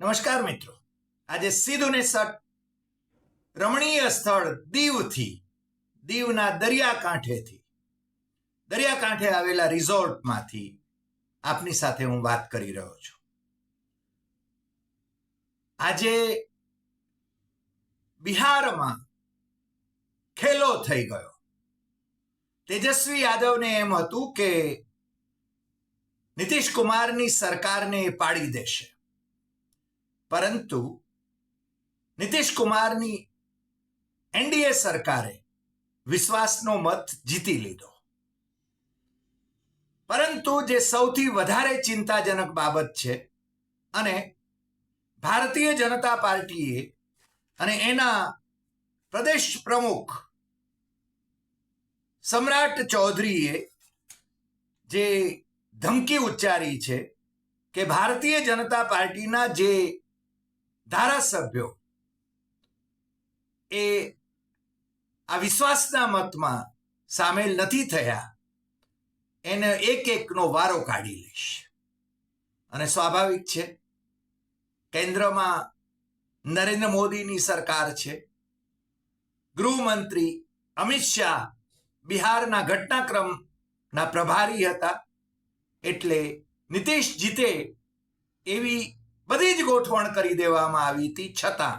નમસ્કાર મિત્રો. આજે સીધું ને સટ રમણીય સ્થળ દીવથી, દીવના દરિયાકાંઠેથી. દરિયાકાંઠે આવેલા રિઝોર્ટમાંથી આપની સાથે હું વાત કરી રહ્યો છું. આજે બિહારમાં ખેલો થઈ ગયો. તેજસ્વી યાદવને એમ હતું કે નીતિશ કુમારની સરકારને પાડી દેશે. પરંતુ નીતિશ કુમારની એનડીએ સરકારે વિશ્વાસનો મત જીતી લીધો. પરંતુ જે સૌથી વધારે ચિંતાજનક બાબત છે અને ભારતીય જનતા પાર્ટીએ અને એના પ્રદેશ પ્રમુખ સમ્રાટ ચૌધરીએ જે ધમકી ઉચ્ચારી છે કે ભારતીય જનતા પાર્ટીના જે ધારાસભ્યો. એ આ વિશ્વાસના મતમાં સામેલ નથી થયા. એને એક એકનો વારો કાઢી લઈશ. અને સ્વાભાવિક છે, કેન્દ્રમાં નરેન્દ્ર મોદીની સરકાર છે. ગૃહમંત્રી અમિત શાહ બિહારના ઘટનાક્રમના પ્રભારી હતા. એટલે નીતિશ જીતે એવી બધી જ ગોઠવણ કરી દેવામાં આવી હતી છતાં.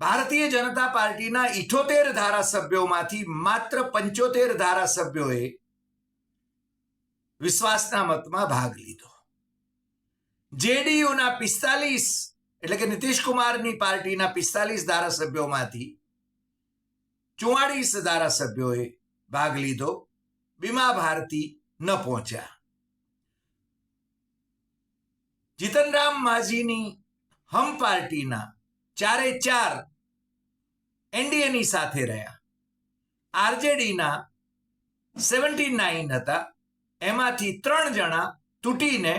ભારતીય જનતા પાર્ટીના ઇઠોતેર ધારાસભ્યોમાંથી માત્ર પંચોતેર ધારાસભ્યોએ વિશ્વાસના મતમાં ભાગ લીધો. જેડીયુના પિસ્તાલીસ એટલે કે નીતિશકુમારની પાર્ટીના પિસ્તાલીસ ધારાસભ્યોમાંથી ચુવાળીસ ધારાસભ્યોએ ભાગ લીધો. બીમા ભારતી ન પહોંચ્યા. જીતનરામ માઝીની હમ પાર્ટીના ચારે ચાર એનડીએની સાથે રહ્યા. આરજેડીના સેવન્ટી નાઇન હતા. એમાંથી ત્રણ જણા તૂટીને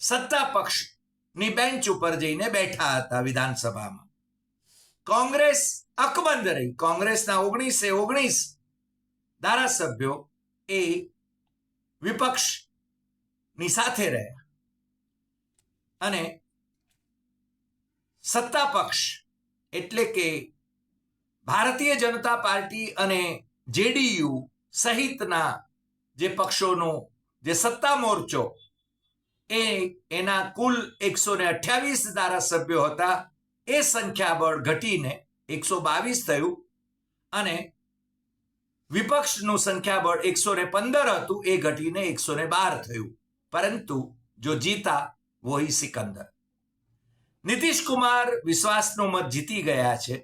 સત્તા પક્ષની બેન્ચ ઉપર જઈને બેઠા હતા વિધાનસભામાં. કોંગ્રેસ અકબંધ રહી. કોંગ્રેસના ઓગણીસે ઓગણીસ ધારાસભ્યો એ વિપક્ષની સાથે રહ્યા. અને સત્તા એટલે કે ભારતીય જનતા પાર્ટી અને જેડીયુ સહિતના જે પક્ષોનો જે સત્તા મોરચો એ એના કુલ એકસો ને અઠ્યાવીસ ધારાસભ્યો હતા. એ સંખ્યાબળ ઘટીને એકસો બાવીસ થયું અને વિપક્ષનું સંખ્યાબળ એકસો ને પંદર હતું. એ ઘટીને એકસો ને બાર થયું. પરંતુ જો જીતા વોહી સિકંદર. નીતિશ કુમાર વિશ્વાસનો મત જીતી ગયા છે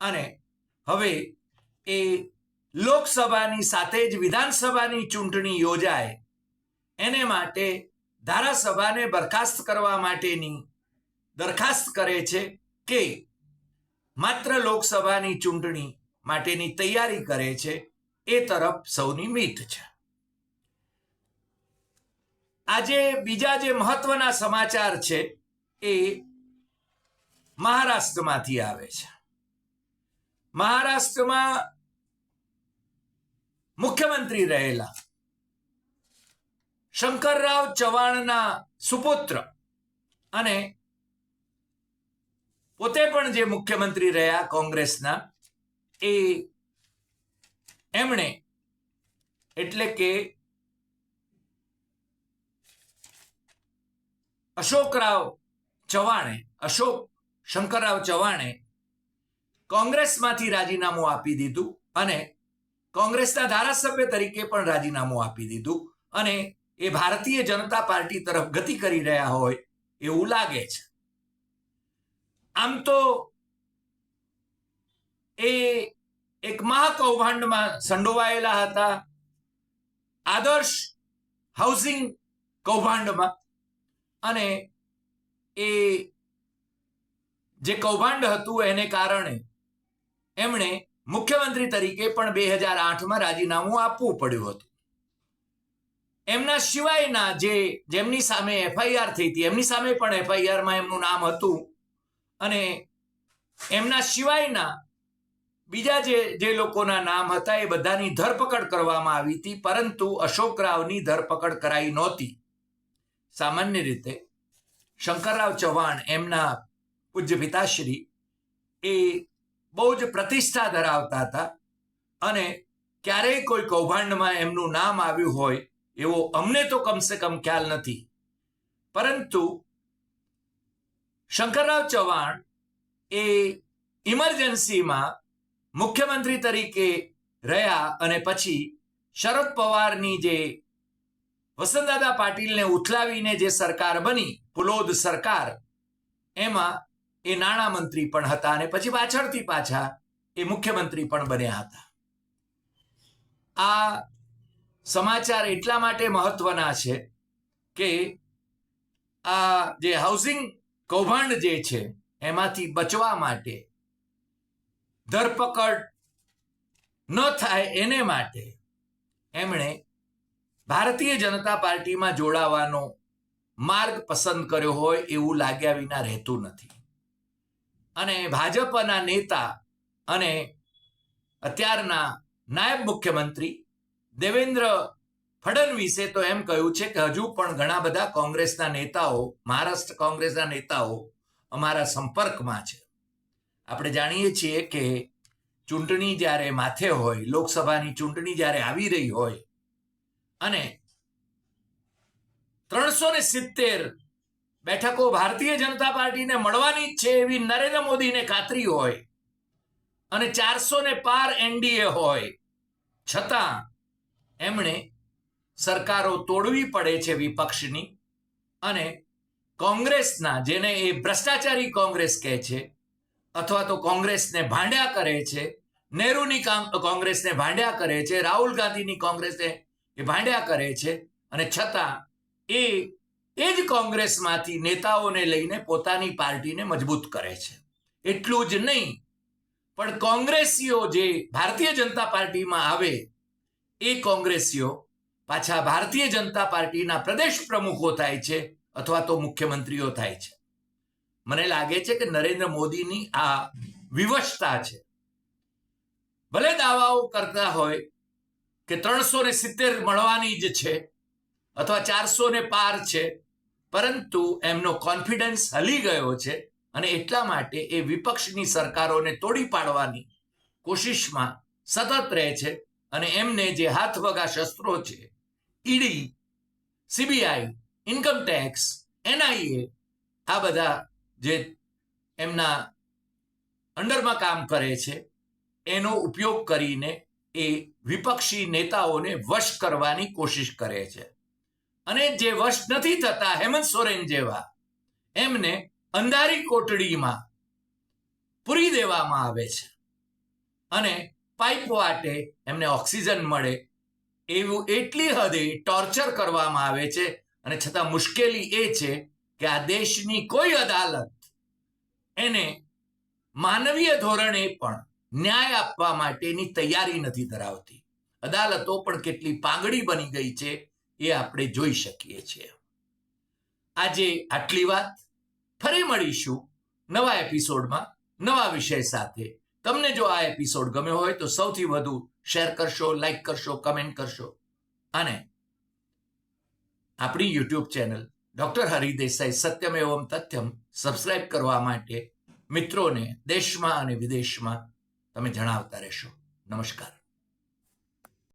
અને હવે એ લોકસભાની સાથે જ વિધાનસભાની ચૂંટણી યોજાય એને માટે ધારાસભાને બરખાસ્ત કરવા માટેની દરખાસ્ત કરે છે કે માત્ર લોકસભાની ચૂંટણી માટેની તૈયારી કરે છે એ તરફ સૌની મીટ છે. આજે બીજા જે મહત્વના સમાચાર છે એ મહારાષ્ટ્રમાંથી આવે છે. મહારાષ્ટ્રમાં મુખ્યમંત્રી રહેલા શંકરરાવ ચવાણના સુપુત્ર અને પોતે પણ જે મુખ્યમંત્રી રહ્યા કોંગ્રેસના, એ એમણે એટલે કે અશોકરાવ ચવાણે, અશોક શંકરરાવ ચવાણે કોંગ્રેસમાંથી રાજીનામું આપી દીધું અને કોંગ્રેસના ધારાસભ્ય તરીકે પણ રાજીનામું આપી દીધું અને એ ભારતીય જનતા પાર્ટી તરફ ગતિ કરી રહ્યા હોય એવું લાગે છે. આમ તો એ એક મહાકૌભાંડમાં સંડોવાયેલા હતા આદર્શ હાઉસિંગ કૌભાંડમાં. અને એ જે કૌભાંડ હતું એને કારણે એમણે મુખ્યમંત્રી તરીકે પણ બે હજાર આઠમાં રાજીનામું આપવું પડ્યું હતું. એમના સિવાયના જે જેમની સામે એફઆઈઆર થઈ હતી, એમની સામે પણ એફઆઈઆરમાં એમનું નામ હતું અને એમના સિવાયના બીજા જે જે લોકોના નામ હતા એ બધાની ધરપકડ કરવામાં આવી હતી, પરંતુ અશોક રાવની ધરપકડ કરાઈ નહોતી. સામાન્ય રીતે શંકરરાવ ચૌહાણ એમના પૂજ્ય પિતાશ્રી એ બહુ જ પ્રતિષ્ઠા ધરાવતા હતા અને ક્યારેય કોઈ કૌભાંડમાં એમનું નામ આવ્યું હોય એવો અમને તો કમસે કમ ખ્યાલ નથી. પરંતુ શંકરરાવ ચૌહાણ એ ઇમરજન્સીમાં મુખ્યમંત્રી તરીકે રહ્યા અને પછી શરદ પવારની જે વસંતદાદા પાટીલને ઉથલાવીને જે સરકાર બની પુલોદ સરકાર, એમાં એ નાણામંત્રી પણ હતા અને પછી પાછળથી પાછા એ મુખ્યમંત્રી પણ બન્યા હતા. આ સમાચાર એટલા માટે મહત્વના છે કે આ જે હાઉસિંગ કૌભાંડ જે છે, એમાંથી બચવા માટે ધરપકડ ન થાય એને માટે એમણે ભારતીય જનતા પાર્ટીમાં જોડાવાનો માર્ગ પસંદ કર્યો હોય એવું લાગ્યા વિના રહેતું નથી. અને ભાજપના નેતા અને અત્યારના નાયબ મુખ્યમંત્રી દેવેન્દ્ર ફડણવીસે તો એમ કહ્યું છે કે હજુ પણ ઘણા બધા કોંગ્રેસના નેતાઓ, મહારાષ્ટ્ર કોંગ્રેસના નેતાઓ અમારા સંપર્કમાં છે. આપણે જાણીએ છીએ કે ચૂંટણી જ્યારે માથે હોય, લોકસભાની ચૂંટણી જ્યારે આવી રહી હોય અને ત્રણસો ને સિત્તેર બેઠકો ભારતીય જનતા પાર્ટીને મળવાની છે એવી નરેન્દ્ર મોદીને ખાતરી હોય અને ચારસો ને પાર એનડીએ હોય. છતાં એમણે સરકારો તોડવી પડે છે વિપક્ષની અને કોંગ્રેસના, જેને એ ભ્રષ્ટાચારી કોંગ્રેસ કહે છે, અથવા તો કોંગ્રેસને ભાંડ્યા કરે છે, નહેરુની કોંગ્રેસને ભાંડ્યા કરે છે, રાહુલ ગાંધીની કોંગ્રેસને એ ભાંડ્યા કરે છે અને છતાં એ એ જ કોંગ્રેસમાંથી નેતાઓને લઈને પોતાની પાર્ટીને મજબૂત કરે છે. એટલું જ નહીં, પણ કોંગ્રેસીઓ જે ભારતીય જનતા પાર્ટીમાં આવે, એ કોંગ્રેસીઓ પાછા ભારતીય જનતા પાર્ટીના પ્રદેશ પ્રમુખો થાય છે અથવા તો મુખ્યમંત્રીઓ થાય છે. મને લાગે છે કે નરેન્દ્ર મોદીની આ વિવશતા છે. ભલે દાવાઓ કરતા હોય કે ત્રણસો ને સિત્તેર મળવાની જ છે અથવા ચારસો ને પાર છે. પરંતુ એમનો કોન્ફિડન્સ હલી ગયો છે અને એટલા માટે એ વિપક્ષની સરકારોને તોડી પાડવાની કોશિશમાં સતત રહે છે અને એમને જે હાથવગા શસ્ત્રો છે, ED, CBI, income tax, NIA, આ બધા જે એમના અંડરમાં કામ કરે છે, એનો ઉપયોગ કરીને એ વિપક્ષી નેતાઓને વશ કરવાની કોશિશ કરે છે. અને જે વશ નથી થતા હેમંત સોરેન જેવા, એમને અંધારી કોટડીમાં પૂરી દેવામાં આવે છે. અને પાઇપ વાટે એમને ઓક્સિજન મળે, એવું એટલી હદે ટોર્ચર કરવામાં આવે છે. અને છતાં મુશ્કેલી એ છે કે આ દેશની કોઈ અદાલત એને માનવીય ધોરણે પણ ન્યાય આપવા માટેની તૈયારી નથી ધરાવતી. અદાલતો પણ કેટલી પાંગડી બની ગઈ છે એ આપણે જોઈ શકીએ છીએ. આજે આટલી વાત. ફરી મળીશું નવા એપિસોડમાં નવા વિષય સાથે. તમને જો આ એપિસોડ ગમ્યો હોય તો સૌથી વધુ શેર કરશો, લાઈક કરશો, કમેન્ટ કરશો. અને આપણી યુટ્યુબ ચેનલ ડોક્ટર હરિદેસાઈ સત્યમ એવમ તથ્યમ સબસ્ક્રાઇબ કરવા માટે મિત્રોને દેશમાં અને વિદેશમાં તમે જણાવતા રહેશો. નમસ્કાર.